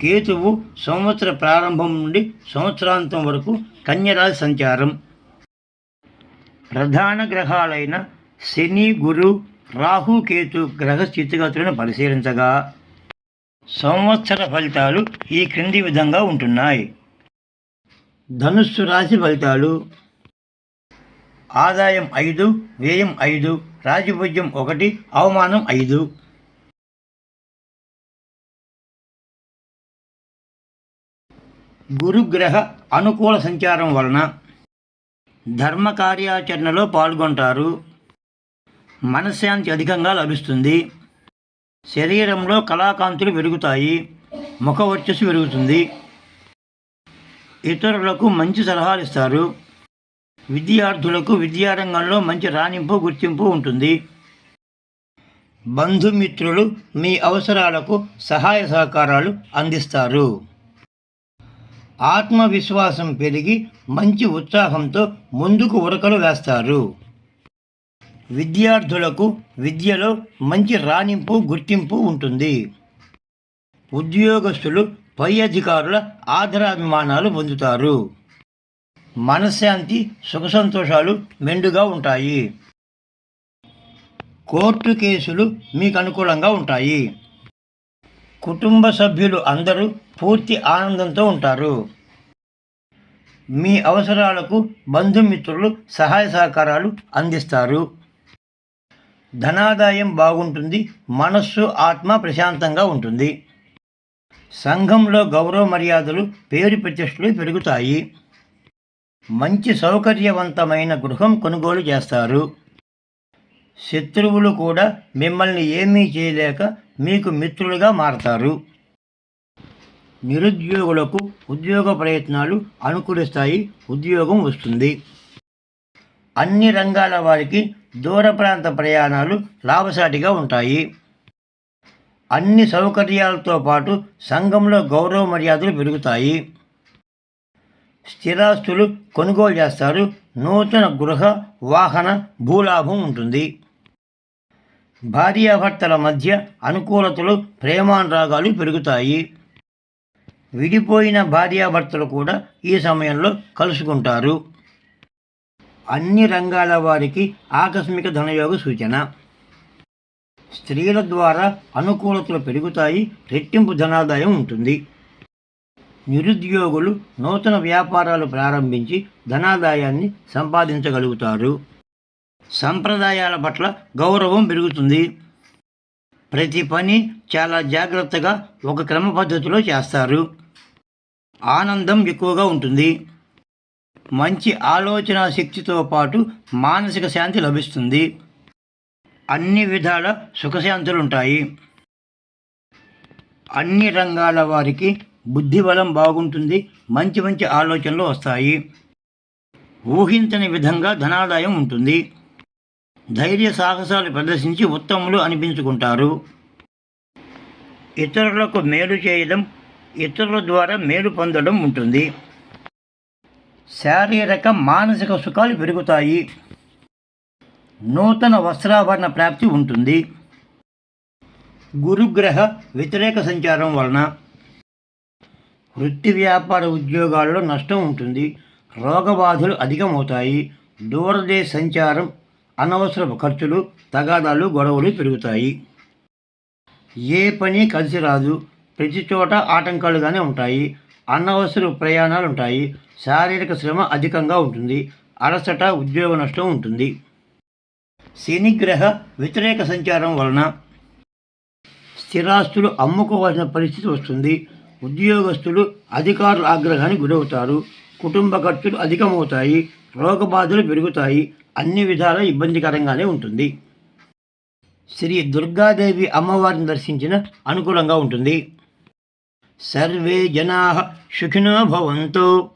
కేతువు సంవత్సర ప్రారంభం నుండి సంవత్సరాంతం వరకు కన్యరాశి సంచారం. ప్రధాన గ్రహాలైన శని గురు రాహు కేతు గ్రహ స్థితిగతులను పరిశీలించగా సంవత్సర ఫలితాలు ఈ క్రింది విధంగా ఉంటున్నాయి. ధనుస్సు రాశి ఫలితాలు ఆదాయం ఐదు వ్యయం ఐదు రాజభుజ్యం ఒకటి అవమానం ఐదు. గురుగ్రహ అనుకూల సంచారం వలన ధర్మ కార్యాచరణలో పాల్గొంటారు. మనశ్శాంతి అధికంగా లభిస్తుంది. శరీరంలో కళాకాంతులు పెరుగుతాయి. ముఖ వర్చస్సు పెరుగుతుంది. ఇతరులకు మంచి సలహాలు ఇస్తారు. విద్యార్థులకు విద్యారంగంలో మంచి రాణింపు గుర్తింపు ఉంటుంది. బంధుమిత్రులు మీ అవసరాలకు సహాయ సహకారాలు అందిస్తారు. ఆత్మవిశ్వాసం పెరిగి మంచి ఉత్సాహంతో ముందుకు ఉరకలు వేస్తారు. విద్యార్థులకు విద్యలో మంచి రాణింపు గుర్తింపు ఉంటుంది. ఉద్యోగస్తులు పై అధికారుల ఆదరాభిమానాలు పొందుతారు. మనశ్శాంతి సుఖ సంతోషాలు మెండుగా ఉంటాయి. కోర్టు కేసులు మీకు అనుకూలంగా ఉంటాయి. కుటుంబ సభ్యులు అందరూ పూర్తి ఆనందంతో ఉంటారు. మీ అవసరాలకు బంధుమిత్రులు సహాయ సహకారాలు అందిస్తారు. ధనాదాయం బాగుంటుంది మనస్సు ఆత్మ ప్రశాంతంగా ఉంటుంది. సంఘంలో గౌరవ మర్యాదలు పేరు ప్రతిష్టలు పెరుగుతాయి. మంచి సౌకర్యవంతమైన గృహం కొనుగోలు చేస్తారు. శత్రువులు కూడా మిమ్మల్ని ఏమీ చేయలేక మీకు మిత్రులుగా మారతారు. నిరుద్యోగులకు ఉద్యోగ ప్రయత్నాలు అనుకూలిస్తాయి ఉద్యోగం వస్తుంది. అన్ని రంగాల వారికి దూర ప్రాంత ప్రయాణాలు లాభసాటిగా ఉంటాయి. అన్ని సౌకర్యాలతో పాటు సంఘంలో గౌరవ మర్యాదలు పెరుగుతాయి. స్థిరాస్తులు కొనుగోలు చేస్తారు నూతన గృహ వాహన భూలాభం ఉంటుంది. భార్యాభర్తల మధ్య అనుకూలతలు ప్రేమానురాగాలు పెరుగుతాయి. విడిపోయిన భార్యాభర్తలు కూడా ఈ సమయంలో కలుసుకుంటారు. అన్ని రంగాల వారికి ఆకస్మిక ధనయోగ సూచన. స్త్రీల ద్వారా అనుకూలతలు పెరుగుతాయి రెట్టింపు ధనాదాయం ఉంటుంది. నిరుద్యోగులు నూతన వ్యాపారాలు ప్రారంభించి ధనాదాయాన్ని సంపాదించగలుగుతారు. సంప్రదాయాల పట్ల గౌరవం పెరుగుతుంది. ప్రతి పని చాలా జాగ్రత్తగా ఒక క్రమ పద్ధతిలో చేస్తారు. ఆనందం ఎక్కువగా ఉంటుంది. మంచి ఆలోచన శక్తితో పాటు మానసిక శాంతి లభిస్తుంది. అన్ని విధాల సుఖశాంతులు ఉంటాయి. అన్ని రంగాల వారికి బుద్ధిబలం బాగుంటుంది. మంచి మంచి ఆలోచనలు వస్తాయి. ఊహించని విధంగా ధనాదాయం ఉంటుంది. ధైర్య సాహసాలు ప్రదర్శించి ఉత్తములు అనిపించుకుంటారు. ఇతరులకు మేలు చేయడం ఇతరుల ద్వారా మేలు పొందడం ఉంటుంది. శారీరక మానసిక సుఖాలు పెరుగుతాయి. నూతన వస్త్రాభరణ ప్రాప్తి ఉంటుంది. గురుగ్రహ వ్యతిరేక సంచారం వలన వృత్తి వ్యాపార ఉద్యోగాల్లో నష్టం ఉంటుంది. రోగబాధలు అధికమవుతాయి. దూరదేశ సంచారం అనవసరపు ఖర్చులు తగాదాలు గొడవలు పెరుగుతాయి. ఏ పని కలిసి రాదు. ప్రతి చోట ఆటంకాలుగానే ఉంటాయి. అనవసర ప్రయాణాలు ఉంటాయి శారీరక శ్రమ అధికంగా ఉంటుంది. అలసట ఉద్యోగ నష్టం ఉంటుంది. శనిగ్రహ వ్యతిరేక సంచారం వలన స్థిరాస్తులు అమ్ముకోవాల్సిన పరిస్థితి వస్తుంది. ఉద్యోగస్తులు అధికారుల ఆగ్రహానికి గురవుతారు. కుటుంబ ఖర్చులు అధికమవుతాయి. రోగ బాధలు పెరుగుతాయి. అన్ని విధాల ఇబ్బందికరంగానే ఉంటుంది. శ్రీ దుర్గాదేవి అమ్మవారిని దర్శించిన అనుకూలంగా ఉంటుంది. సర్వే జనా సుఖినో భవంతో.